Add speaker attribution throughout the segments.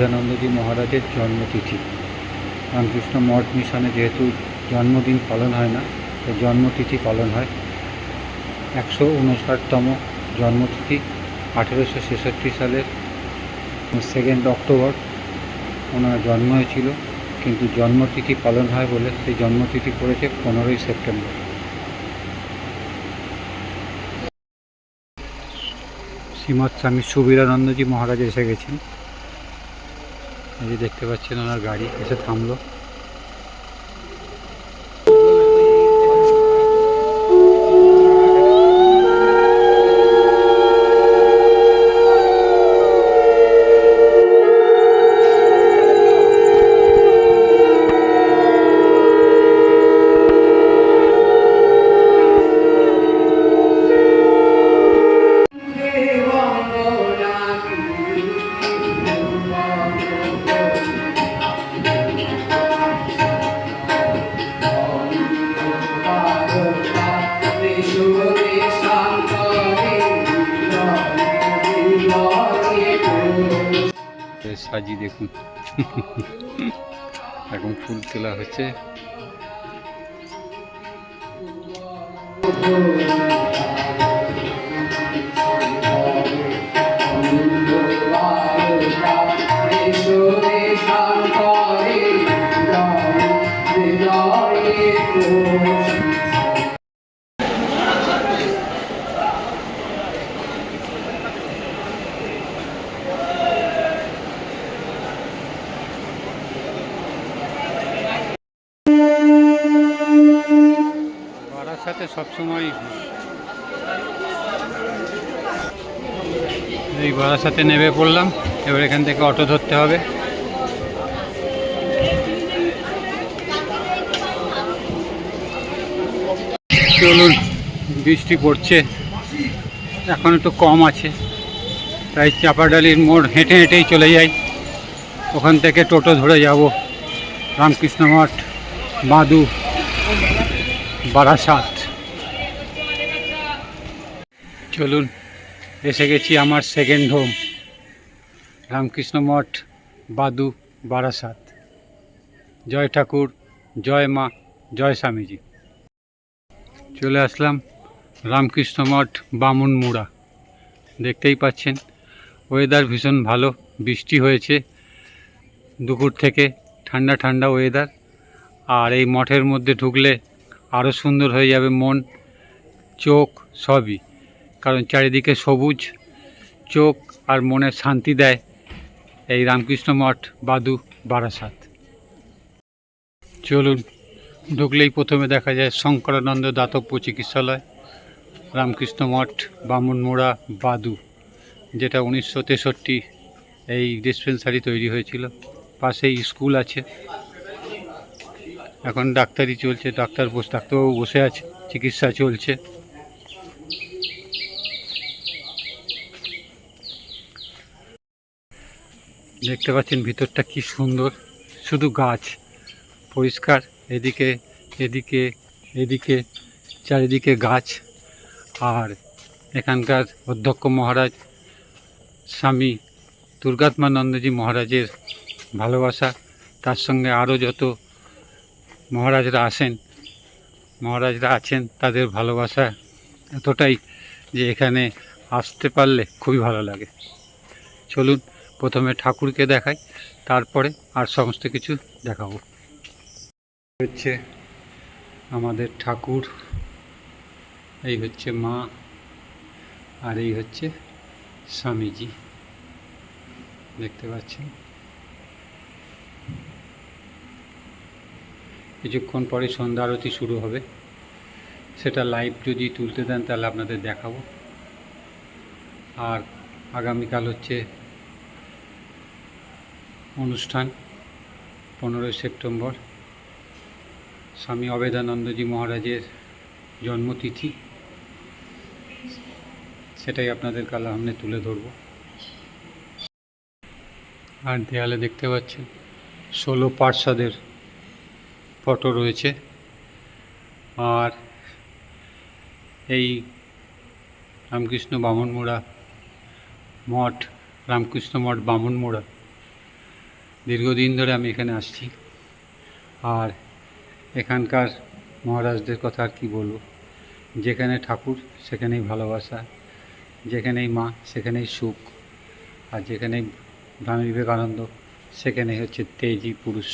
Speaker 1: বিবেকানন্দজী মহারাজের জন্মতিথি রামকৃষ্ণ মঠ মিশনে যেহেতু জন্মদিন পালন হয় না তো জন্মতিথি পালন হয় একশো উনষাটতম জন্মতিথি আঠেরোশো ছেষট্টি সালের সেকেন্ড অক্টোবর ওনার জন্ম হয়েছিল কিন্তু জন্মতিথি পালন হয় বলে সেই জন্মতিথি পড়েছে পনেরোই সেপ্টেম্বর শ্রীমৎ স্বামী সুবীরানন্দজি মহারাজ এসে গেছেন এই যে দেখতে পাচ্ছেন ওনার গাড়ি এসে থামলো সাজি দেখুন এখন ফুল তোলা হচ্ছে সাথে সবসময়ই এই ঘোড়ার সাথে নেমে পড়লাম এবার এখান থেকে অটো ধরতে হবে চলুন বৃষ্টি পড়ছে এখন একটু কম আছে তাই চাপাডালির মোড় হেঁটে হেঁটেই চলে যাই ওখান থেকে টোটো ধরে যাব রামকৃষ্ণ মঠ মাদু বারাসাত চলুন এসে গেছি আমার সেকেন্ড হোম রামকৃষ্ণ মঠ বাদু বারাসাত জয় ঠাকুর জয় মা জয় স্বামীজি চলে আসলাম রামকৃষ্ণ মঠ বামুন মুড়া দেখতেই পাচ্ছেন ওয়েদার ভীষণ ভালো বৃষ্টি হয়েছে দুপুর থেকে ঠান্ডা ঠান্ডা ওয়েদার আর এই মঠের মধ্যে ঢুকলে আরও সুন্দর হয়ে যাবে মন চোখ সবই কারণ চারিদিকে সবুজ চোখ আর মনে শান্তি দেয় এই রামকৃষ্ণ মঠ বাদু বারাসাত চলুন ঢুকলেই প্রথমে দেখা যায় শঙ্করানন্দ দাতব্য চিকিৎসালয় রামকৃষ্ণ মঠ বামুনমোড়া বাদু যেটা উনিশশো তেষট্টি এই ডিসপেন্সারি তৈরি হয়েছিল পাশেই স্কুল আছে এখন ডাক্তারি চলছে ডাক্তার বসে ডাক্তারবাবু বসে আছে চিকিৎসা চলছে দেখতে পাচ্ছেন ভিতরটা কি সুন্দর শুধু গাছ পরিষ্কার এদিকে এদিকে এদিকে চারিদিকে গাছ আর এখানকার অধ্যক্ষ মহারাজ স্বামী দুর্গাত্মানন্দজি মহারাজের ভালোবাসা তার সঙ্গে আরও যত মহারাজরা আসেন মহারাজরা আছেন তাদের ভালোবাসা এতটাই যে এখানে আসতে পারলে খুবই ভালো লাগে চলুন প্রথমে ঠাকুরকে দেখাই তারপরে আর সমস্ত কিছু দেখাবো হচ্ছে আমাদের ঠাকুর এই হচ্ছে মা আর এই হচ্ছে স্বামীজি দেখতে পাচ্ছেন কিছুক্ষণ পরে সন্ধ্যা আরতি শুরু হবে সেটা লাইভ যদি তুলতে দেন তাহলে আপনাদের দেখাবো আর আগামীকাল হচ্ছে অনুষ্ঠান পনেরোই সেপ্টেম্বর স্বামী অবেদানন্দজি মহারাজের জন্মতিথি সেটাই আপনাদের কালা সামনে তুলে ধরব আর দেয়ালে দেখতে পাচ্ছেন ষোলো পার্সাদের ফটো রয়েছে আর এই রামকৃষ্ণ বামনমোড়া মঠ রামকৃষ্ণ মঠ বামনমোড়া দীর্ঘদিন ধরে আমি এখানে আসছি আর এখানকার মহারাজদের কথা আর কী বলবো যেখানে ঠাকুর সেখানেই ভালোবাসা যেখানেই মা সেখানেই সুখ আর যেখানেই স্বামী বিবেকানন্দ সেখানেই হচ্ছে তেজি পুরুষ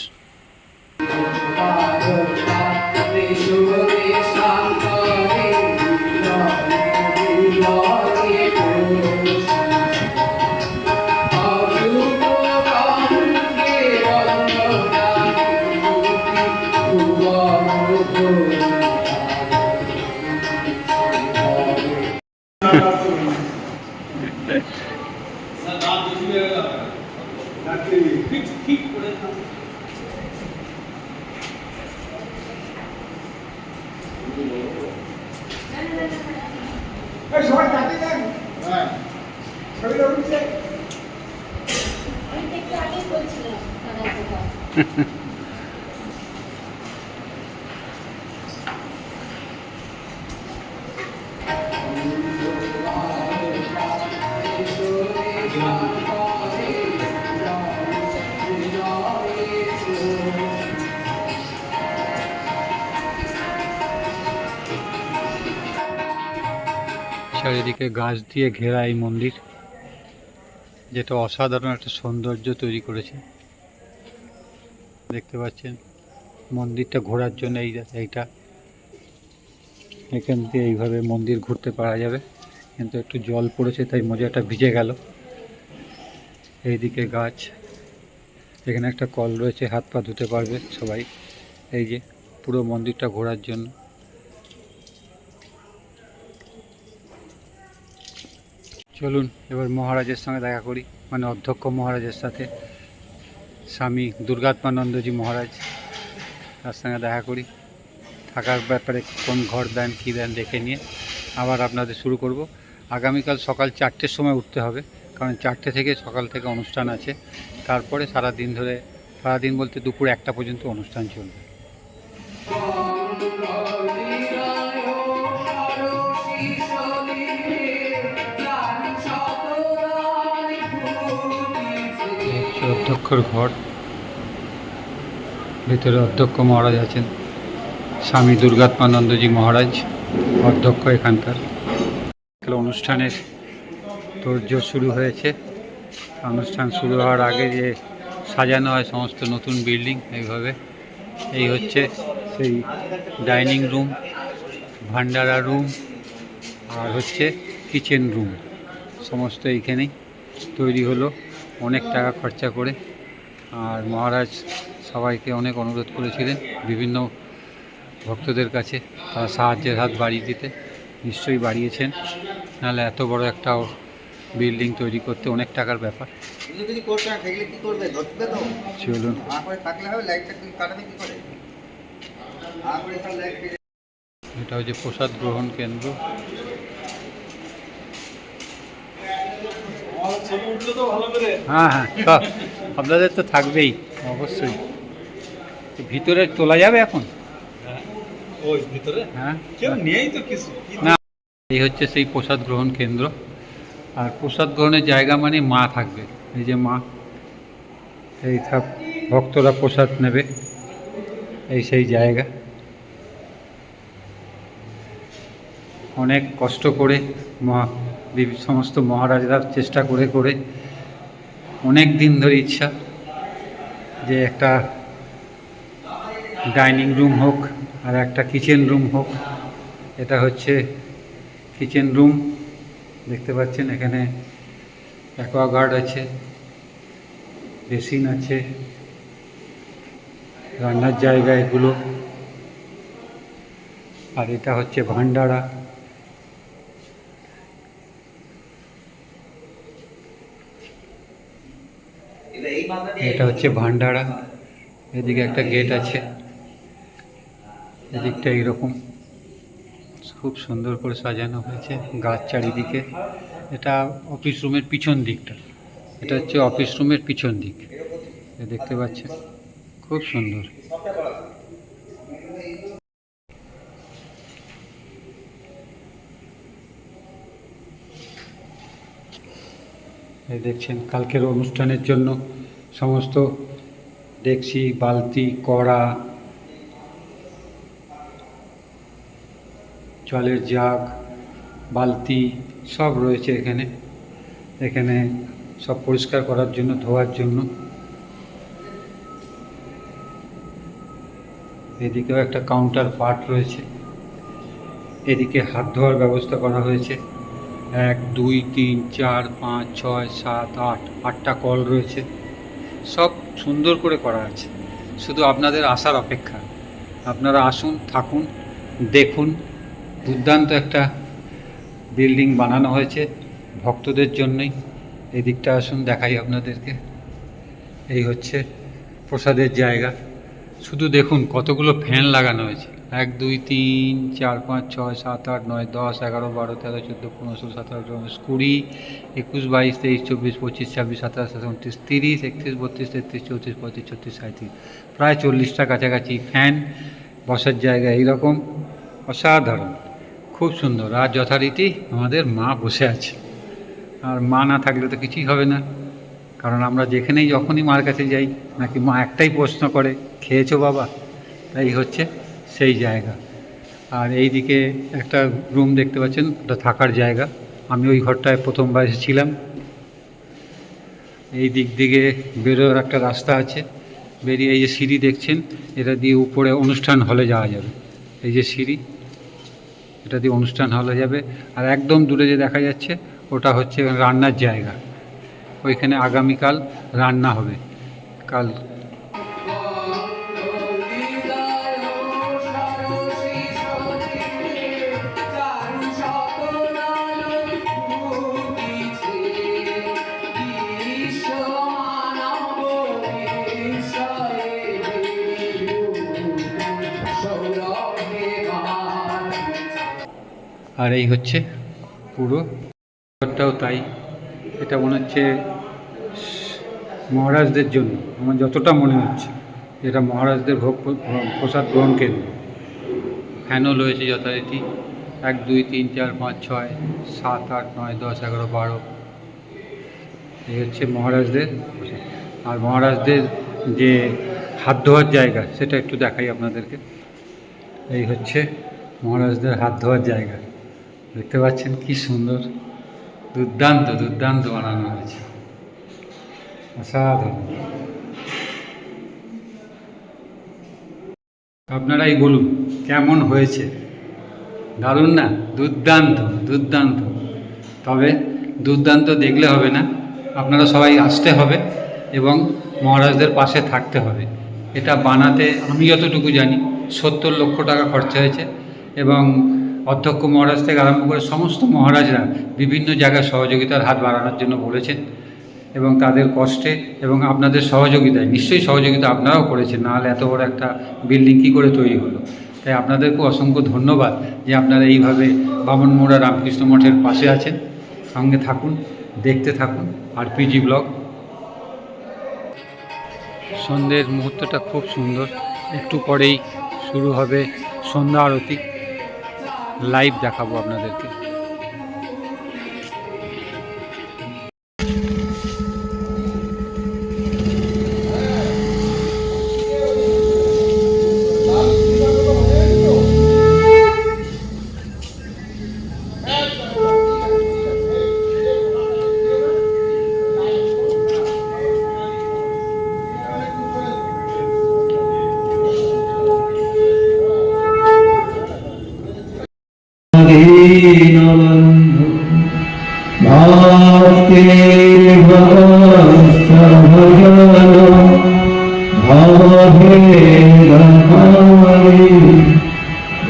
Speaker 1: স্যার দাম বেশি ঠিক করে এই সবাই বাঁশ দিয়ে ঘেরা এই মন্দির যেটা অসাধারণ একটা সৌন্দর্য তৈরি করেছে দেখতে পাচ্ছেন মন্দিরটা ঘোরার জন্য এই এইটা এখান দিয়ে এইভাবে মন্দির ঘুরতে পারা যাবে কিন্তু একটু জল পড়েছে তাই মজাটা ভিজে গেল এইদিকে গাছ এখানে একটা কল রয়েছে হাত পা ধুতে পারবে সবাই এই যে পুরো মন্দিরটা ঘোরার জন্য চলুন এবার মহারাজের সঙ্গে দেখা করি মানে অধ্যক্ষ মহারাজের সাথে স্বামী দুর্গাত্মানন্দজি মহারাজ তার সঙ্গে দেখা করি থাকার ব্যাপারে কোন ঘর দেন কী দেন দেখে নিয়ে আবার আপনাদের শুরু করব আগামীকাল সকাল চারটের সময় উঠতে হবে কারণ চারটে থেকে সকাল থেকে অনুষ্ঠান আছে তারপরে সারা দিন ধরে সারাদিন বলতে দুপুর একটা পর্যন্ত অনুষ্ঠান চলবে অধ্যক্ষর ঘর ভেতরে অধ্যক্ষ মহারাজ আছেন স্বামী দুর্গাত্মানন্দজি মহারাজ অধ্যক্ষ এখানকার অনুষ্ঠানের তর্য শুরু হয়েছে অনুষ্ঠান শুরু হওয়ার আগে যে সাজানো হয় সমস্ত নতুন বিল্ডিং এইভাবে এই হচ্ছে সেই ডাইনিং রুম ভান্ডারা রুম আর হচ্ছে কিচেন রুম সমস্ত এইখানেই তৈরি হলো অনেক টাকা খরচা করে আর মহারাজ সবাইকে অনেক অনুরোধ করেছিলেন বিভিন্ন ভক্তদের কাছে তারা সাহায্যের হাত বাড়িয়ে দিতে নিশ্চয়ই বাড়িয়েছেন নাহলে এত বড় একটা বিল্ডিং তৈরি করতে অনেক টাকার ব্যাপার চলুন এটা হচ্ছে প্রসাদ গ্রহণ কেন্দ্র হ্যাঁ হ্যাঁ আপনাদের তো থাকবেই অবশ্যই তো ভিতরে তোলা যাবে এখন হ্যাঁ। ভিতরে হ্যাঁ না এই হচ্ছে সেই প্রসাদ গ্রহণ কেন্দ্র আর প্রসাদ গ্রহণের জায়গা মানে মা থাকবে এই যে মা এই থাক ভক্তরা প্রসাদ নেবে এই সেই জায়গা অনেক কষ্ট করে মহা সমস্ত মহারাজরা চেষ্টা করে করে অনেক দিন ধরে ইচ্ছা যে একটা ডাইনিং রুম হোক আর একটা কিচেন রুম হোক এটা হচ্ছে কিচেন রুম দেখতে পাচ্ছেন এখানে অ্যাকোয়াগার্ড আছে বেসিন আছে রান্নার জায়গা এগুলো আর এটা হচ্ছে ভান্ডারা এটা হচ্ছে ভান্ডারা এদিকে একটা গেট আছে এদিকটা এইরকম খুব সুন্দর করে সাজানো হয়েছে গাছ চারিদিকে এটা অফিস রুমের পিছন দিকটা এটা হচ্ছে অফিস রুমের পিছন দিক দেখতে পাচ্ছেন খুব সুন্দর দেখছেন কালকের অনুষ্ঠানের জন্য সমস্ত ডেকচি বালতি কড়া জলের জাগ বালতি সব রয়েছে এখানে এখানে সব পরিষ্কার করার জন্য ধোয়ার জন্য এদিকেও একটা কাউন্টার পার্ট রয়েছে এদিকে হাত ধোয়ার ব্যবস্থা করা হয়েছে এক দুই তিন চার পাঁচ ছয় সাত আট আটটা কল রয়েছে সব সুন্দর করে করা আছে শুধু আপনাদের আসার অপেক্ষা আপনারা আসুন থাকুন দেখুন দুর্দান্ত একটা বিল্ডিং বানানো হয়েছে ভক্তদের জন্যই এই দিকটা আসুন দেখাই আপনাদেরকে এই হচ্ছে প্রসাদের জায়গা শুধু দেখুন কতগুলো ফ্যান লাগানো হয়েছে এক দুই তিন চার পাঁচ ছয় সাত আট নয় দশ এগারো বারো তেরো চোদ্দো পনেরো ষোলো সতেরো উনিশ কুড়ি একুশ বাইশ তেইশ চব্বিশ পঁচিশ ছাব্বিশ সাতাশ উনত্রিশ তিরিশ একত্রিশ বত্রিশ তেত্রিশ চৌত্রিশ পঁয়ত্রিশ ছত্রিশ সাঁত্রিশ প্রায় চল্লিশটা কাছাকাছি ফ্যান বসার জায়গা এইরকম অসাধারণ খুব সুন্দর আর যথারীতি আমাদের মা বসে আছে আর মা না থাকলে তো কিছুই হবে না কারণ আমরা যেখানেই যখনই মার কাছে যাই নাকি মা একটাই প্রশ্ন করে খেয়েছো বাবা তাই হচ্ছে সেই জায়গা আর এই দিকে একটা রুম দেখতে পাচ্ছেন ওটা থাকার জায়গা আমি ওই ঘরটায় প্রথমবার এসেছিলাম এই দিক দিকে বেরোর একটা রাস্তা আছে বেরিয়ে এই যে সিঁড়ি দেখছেন এটা দিয়ে উপরে অনুষ্ঠান হলে যাওয়া যাবে এই যে সিঁড়ি এটা দিয়ে অনুষ্ঠান হলে যাবে আর একদম দূরে যে দেখা যাচ্ছে ওটা হচ্ছে রান্নার জায়গা ওইখানে আগামীকাল রান্না হবে কাল আর এই হচ্ছে পুরো ঘরটাও তাই এটা মনে হচ্ছে মহারাজদের জন্য আমার যতটা মনে হচ্ছে এটা মহারাজদের ভোগ প্রসাদ গ্রহণ কেন্দ্র ফ্যানও রয়েছে যথারীতি এক দুই তিন চার পাঁচ ছয় সাত আট নয় দশ এগারো বারো এই হচ্ছে মহারাজদের আর মহারাজদের যে হাত ধোয়ার জায়গা সেটা একটু দেখাই আপনাদেরকে এই হচ্ছে মহারাজদের হাত ধোয়ার জায়গা দেখতে পাচ্ছেন কি সুন্দর দুর্দান্ত দুর্দান্ত বানানো হয়েছে অসাধারণ আপনারাই বলুন কেমন হয়েছে দারুণ না দুর্দান্ত দুর্দান্ত তবে দুর্দান্ত দেখলে হবে না আপনারা সবাই আসতে হবে এবং মহারাজদের পাশে থাকতে হবে এটা বানাতে আমি যতটুকু জানি সত্তর লক্ষ টাকা খরচা হয়েছে এবং অধ্যক্ষ মহারাজ থেকে আরম্ভ করে সমস্ত মহারাজরা বিভিন্ন জায়গায় সহযোগিতার হাত বাড়ানোর জন্য বলেছেন এবং তাদের কষ্টে এবং আপনাদের সহযোগিতায় নিশ্চয়ই সহযোগিতা আপনারাও করেছেন নাহলে এত বড় একটা বিল্ডিং কী করে তৈরি হলো তাই আপনাদেরকেও অসংখ্য ধন্যবাদ যে আপনারা এইভাবে বামনমোড়া রামকৃষ্ণ মঠের পাশে আছেন সঙ্গে থাকুন দেখতে থাকুন আর পিজি ব্লগ সন্ধ্যের মুহূর্তটা খুব সুন্দর একটু পরেই শুরু হবে সন্ধ্যা আরতি লাইভ দেখাবো আপনাদেরকে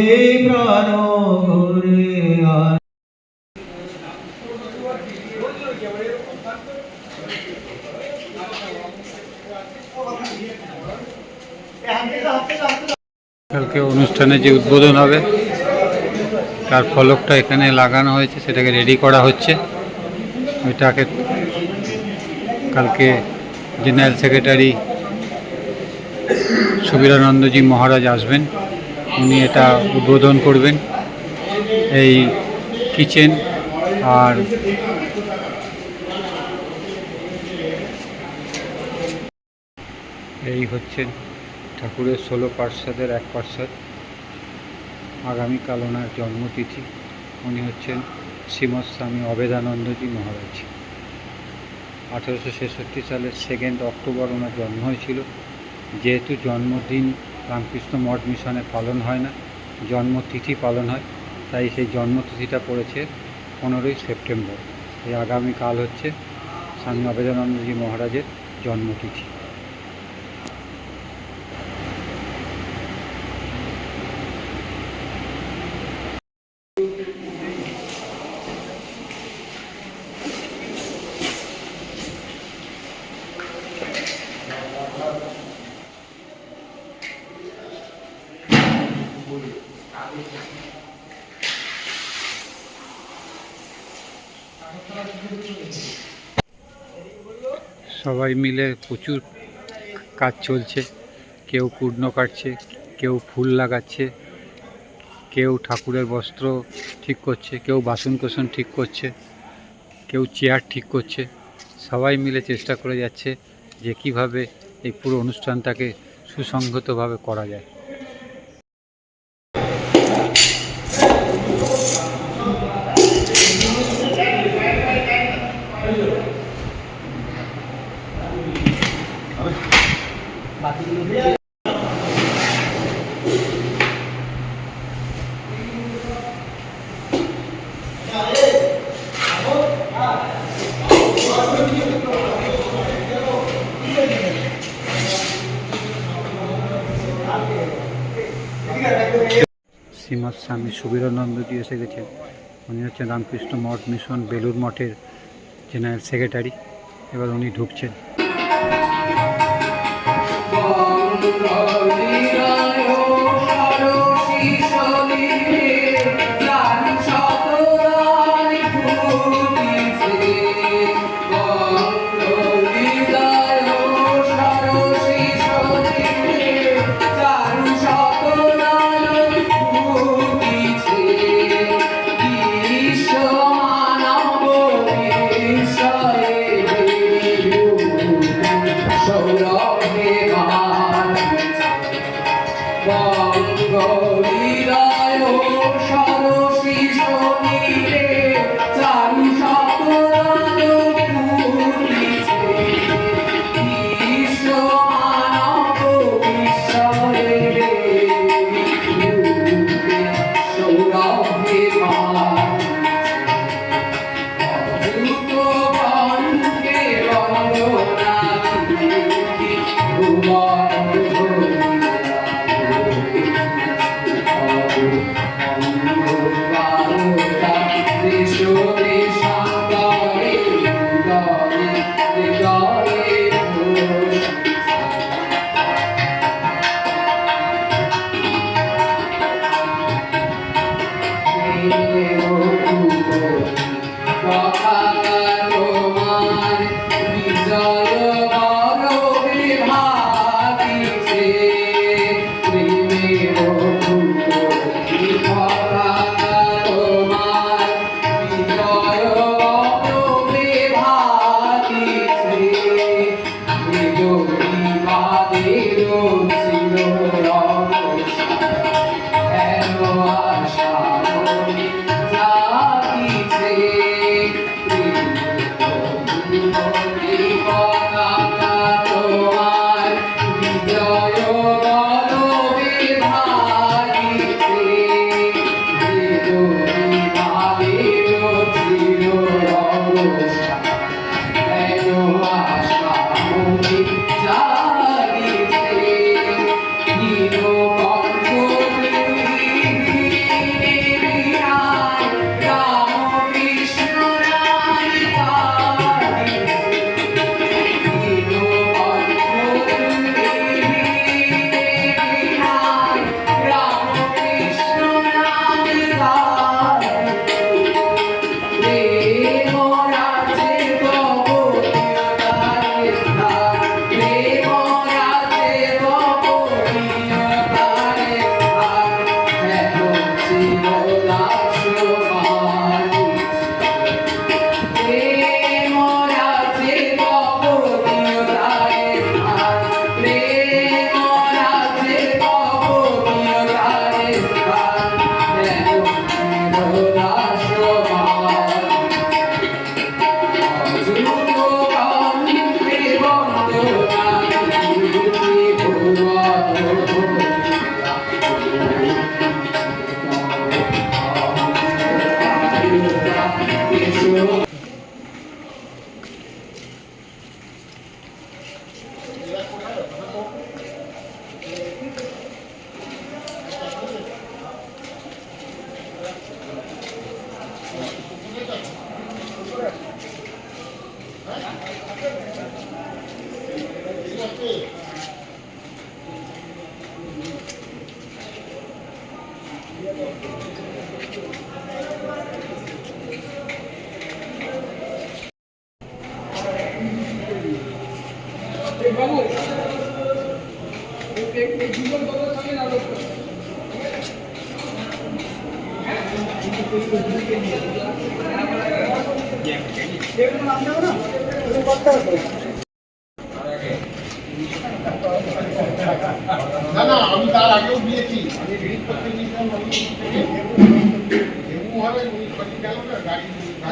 Speaker 1: কালকে অনুষ্ঠানে যে উদ্বোধন হবে তার ফলকটা এখানে লাগানো হয়েছে সেটাকে রেডি করা হচ্ছে ওইটাকে কালকে জেনারেল সেক্রেটারি সুবীরানন্দজি মহারাজ আসবেন উনি এটা উদ্বোধন করবেন এই কিচেন আর এই হচ্ছে ঠাকুরের ষোলো পার্সাদের এক পার্সাদ আগামীকাল ওনার জন্মতিথি উনি শ্রীমৎ স্বামী অবেদানন্দজি মহারাজ আঠেরোশো সালের সেকেন্ড অক্টোবর ওনার জন্ম হয়েছিল যেহেতু জন্মদিন রামকৃষ্ণ মঠ মিশনে পালন হয় না জন্মতিথি পালন হয় তাই সেই জন্মতিথিটা পড়েছে পনেরোই সেপ্টেম্বর এই আগামীকাল হচ্ছে স্বামী অবেদানন্দজি মহারাজের জন্মতিথি সবাই মিলে প্রচুর কাজ চলছে কেউ কূর্ণ কাটছে কেউ ফুল লাগাচ্ছে কেউ ঠাকুরের বস্ত্র ঠিক করছে কেউ বাসন কোসন ঠিক করছে কেউ চেয়ার ঠিক করছে সবাই মিলে চেষ্টা করে যাচ্ছে যে কীভাবে এই পুরো অনুষ্ঠানটাকে সুসংহতভাবে করা যায় আমার স্বামী জি এসে গেছেন উনি হচ্ছেন রামকৃষ্ণ মঠ মিশন বেলুর মঠের জেনারেল সেক্রেটারি এবার উনি ঢুকছেন গড়ি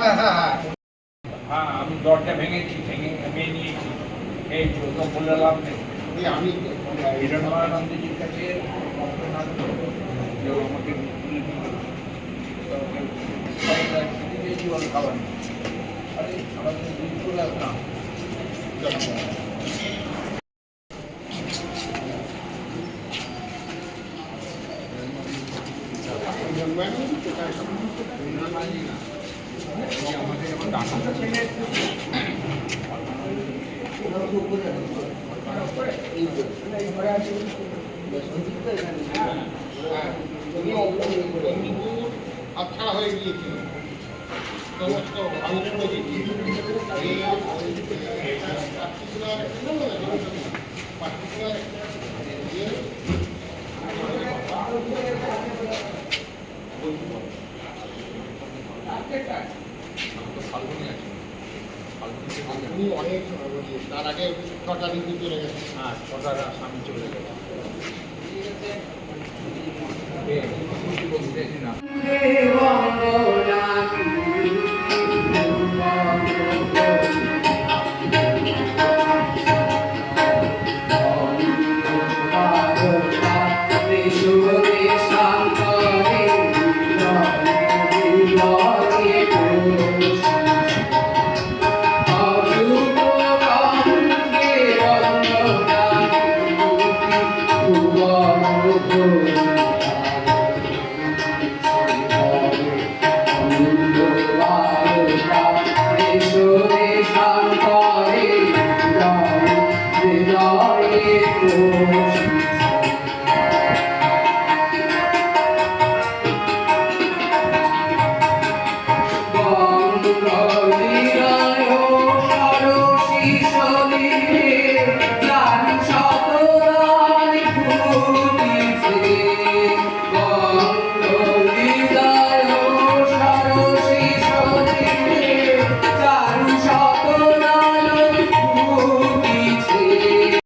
Speaker 2: হ্যাঁ, হ্যাঁ, হ্যাঁ।, হ্যাঁ আমি দরজা ভেঙেছি ভেঙে ভেঙে নিয়েছি এই তো বলে লাভ নেই আমি হিরণমানন্দজির কাছে কেউ আমাকে জীবন খাবার আরে আমাদের
Speaker 3: তার আগে ছটা নীতি চলে গেছে হ্যাঁ ছটা স্বামী চলে গেছে